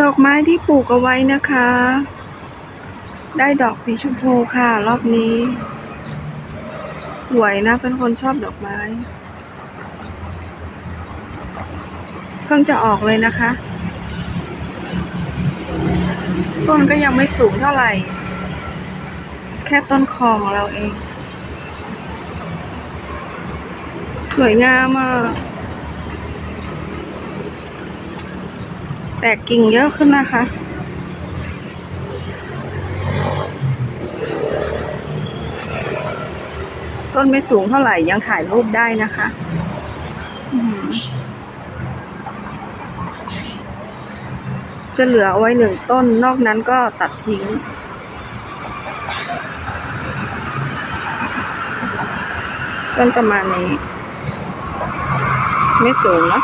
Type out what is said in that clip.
ดอกไม้ที่ปลูกเอาไว้นะคะ ได้ดอกสีชมพูค่ะ รอบนี้ สวยนะ เป็นคนชอบดอกไม้ เพิ่งจะออกเลยนะคะ ต้นก็ยังไม่สูงเท่าไหร่ แค่ต้นคอของเราเอง สวยงามอะ ตกกิ่งเยอะขึ้นนะคะ ต้นไม่สูงเท่าไหร่ยังถ่ายรูปได้นะคะจะเหลือเอาไว้หนึ่งต้นนอกนั้นก็ตัดทิ้ง ต้นประมาณนี้ ไม่สูงเนอะ